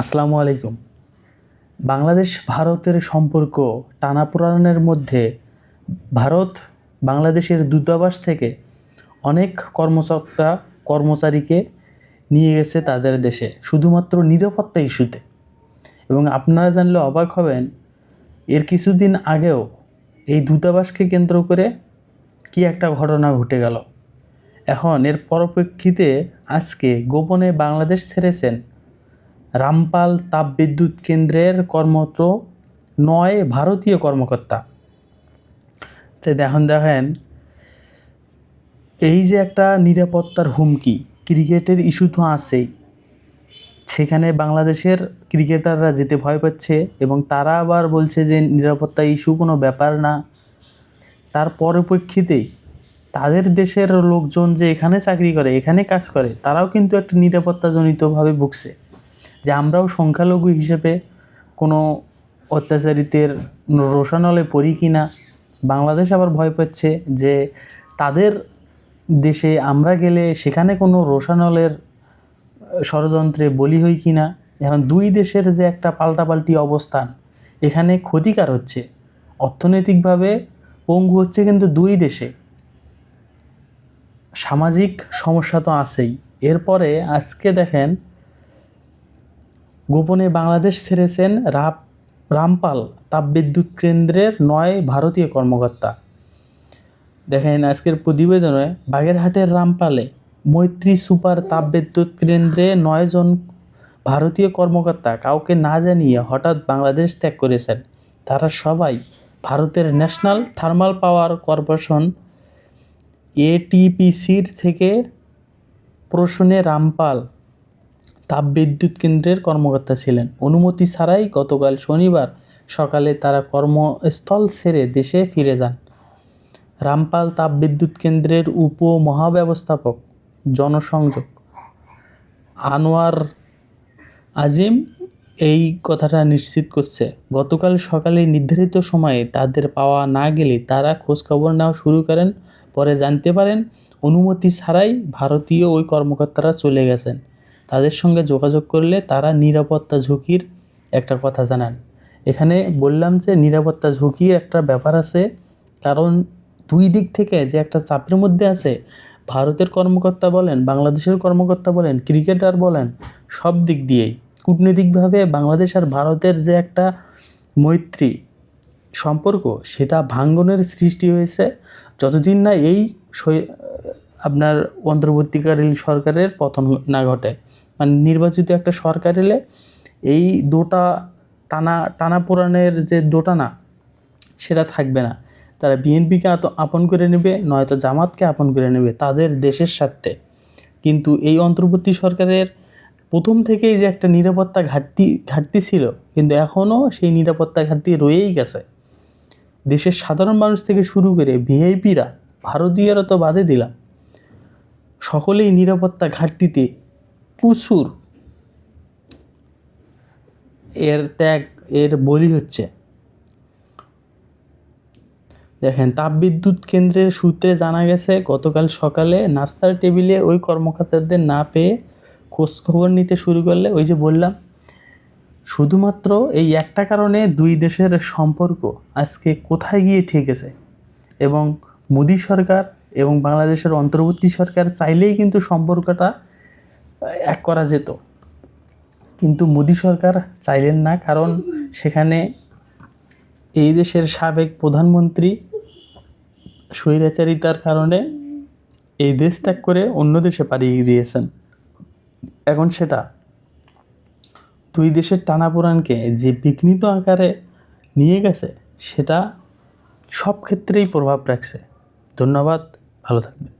আসসালামু আলাইকুম। বাংলাদেশ ভারতের সম্পর্ক টানাপোড়েনের মধ্যে ভারত বাংলাদেশের দূতাবাস থেকে অনেক কর্মকর্তা, কর্মচারীকে নিয়ে গেছে তাদের দেশে, শুধুমাত্র নিরাপত্তা ইস্যুতে। এবং আপনারা জানলে অবাক হবেন, এর কিছুদিন আগেও এই দূতাবাসকে কেন্দ্র করে কি একটা ঘটনা ঘটে গেল। এখন এর পরিপ্রেক্ষিতে আজকে গোপনে বাংলাদেশ ছেড়েছেন রামপাল তাপবিদ্যুৎ কেন্দ্রের কর্মরত নয় ভারতীয় কর্মকর্তা। তো দেখুন, দেখেন, এই যে একটা নিরাপত্তার হুমকি, ক্রিকেটের ইস্যু তো আছেই। সেখানে বাংলাদেশের ক্রিকেটাররা যেতে ভয় পাচ্ছে এবং তারা আবার বলছে যে নিরাপত্তা ইস্যু কোনো ব্যাপার না। তার পরিপ্রেক্ষিতেই তাদের দেশের লোকজন যে এখানে চাকরি করে, এখানে কাজ করে, তারাও কিন্তু একটা নিরাপত্তাজনিতভাবে ভুগছে। যে আমরাও সংখ্যালঘু হিসেবে কোনো অত্যাচারিতের রোশানলে পড়ি কি না, বাংলাদেশ আবার ভয় পাচ্ছে যে তাদের দেশে আমরা গেলে সেখানে কোনো রোশানলের ষড়যন্ত্রে বলি হই কি না। এখন দুই দেশের যে একটা পাল্টাপাল্টি অবস্থান, এখানে ক্ষতিকার হচ্ছে। অর্থনৈতিকভাবে পঙ্গু হচ্ছে কিন্তু দুই দেশে। সামাজিক সমস্যা তো আছেই। এরপরে আজকে দেখেন গোপনে বাংলাদেশ ছেড়েছেন রাপ রামপাল তাপবিদ্যুৎ কেন্দ্রের নয় ভারতীয় কর্মকর্তা। দেখেন আজকের প্রতিবেদনে বাগেরহাটের রামপালে মৈত্রী সুপার তাপবিদ্যুৎ কেন্দ্রে নয়জন ভারতীয় কর্মকর্তা কাউকে না জানিয়ে হঠাৎ বাংলাদেশ ত্যাগ করেছেন। তারা সবাই ভারতের ন্যাশনাল থার্মাল পাওয়ার কর্পোরেশন এটিপিসির থেকে প্রশ্নে রামপাল তাপবিদ্যুৎ কেন্দ্রের কর্মকর্তা ছিলেন। অনুমতি ছাড়াই গতকাল শনিবার সকালে তারা কর্মস্থল ছেড়ে দেশে ফিরে যান। রামপাল তাপবিদ্যুৎ কেন্দ্রের উপ মহাব্যবস্থাপক জনসংযোগ আনোয়ার আজিম এই কথাটা নিশ্চিত করছে। গতকাল সকালে নির্ধারিত সময়ে তাদের পাওয়া না গেলে তারা খোঁজখবর নেওয়া শুরু করেন, পরে জানতে পারেন, অনুমতি ছাড়াই ভারতীয় ওই কর্মকর্তারা চলে গেছেন। তাদের সঙ্গে যোগাযোগ করলে তারা নিরাপত্তা ঝুঁকির একটা কথা জানান। এখানে বললাম যে নিরাপত্তা ঝুঁকির একটা ব্যাপার আছে, কারণ দুই দিক থেকে যে একটা চাপের মধ্যে আছে, ভারতের কর্মকর্তা বলেন, বাংলাদেশের কর্মকর্তা বলেন, ক্রিকেটার বলেন, সব দিক দিয়েই। কূটনৈতিকভাবে বাংলাদেশ আর ভারতের যে একটা মৈত্রী সম্পর্ক, সেটা ভাঙ্গনের সৃষ্টি হয়েছে। যতদিন না এই আপনার অন্তর্বর্তীকালীন সরকারের পতন না ঘটে। মানে নির্বাচিত একটা সরকার এলে এই দোটা টানা টানা পোড়ানের যে দোটানা সেটা থাকবে না। তারা বিএনপিকে আপন করে নেবে, নয়তো জামাতকে আপন করে নেবে, তাদের দেশের স্বার্থে। কিন্তু এই অন্তর্বর্তী সরকারের প্রথম থেকেই যে একটা নিরাপত্তা ঘাটতি ঘাটতি ছিল, কিন্তু এখনও সেই নিরাপত্তা ঘাটতি রয়েই গেছে। দেশের সাধারণ মানুষ থেকে শুরু করে ভিআইপিরা, ভারতীয়রা তো বাদে দিলাম। সকলেই নিরাপত্তা ঘাটতিতে প্রচুর। এর ত্যাগ, এর বলি হচ্ছে। দেখেন, তাপবিদ্যুৎ কেন্দ্রের সূত্রে জানা গেছে, গতকাল সকালে নাস্তার টেবিলে ওই কর্মকর্তাদের না পেয়ে খোঁজ খবর নিতে শুরু করলে ওই যে বললাম, শুধুমাত্র এই একটা কারণে দুই দেশের সম্পর্ক আজকে কোথায় গিয়ে ঠেকেছে? এবং মোদী সরকার এবং বাংলাদেশের অন্তর্বর্তী সরকার চাইলেই কিন্তু সম্পর্কটা এক করা যেত। কিন্তু মোদী সরকার চাইলেন না, কারণ সেখানে এই দেশের সাবেক প্রধানমন্ত্রী স্বৈরাচারিতার কারণে এই দেশ ত্যাগ করে অন্য দেশে পাড়িয়ে দিয়েছেন। এখন সেটা দুই দেশের টানাপোড়ানকে যে বিঘ্নিত আকারে নিয়ে গেছে, সেটা সব ক্ষেত্রেই প্রভাব রাখছে। ধন্যবাদ। ভালো থাকবেন।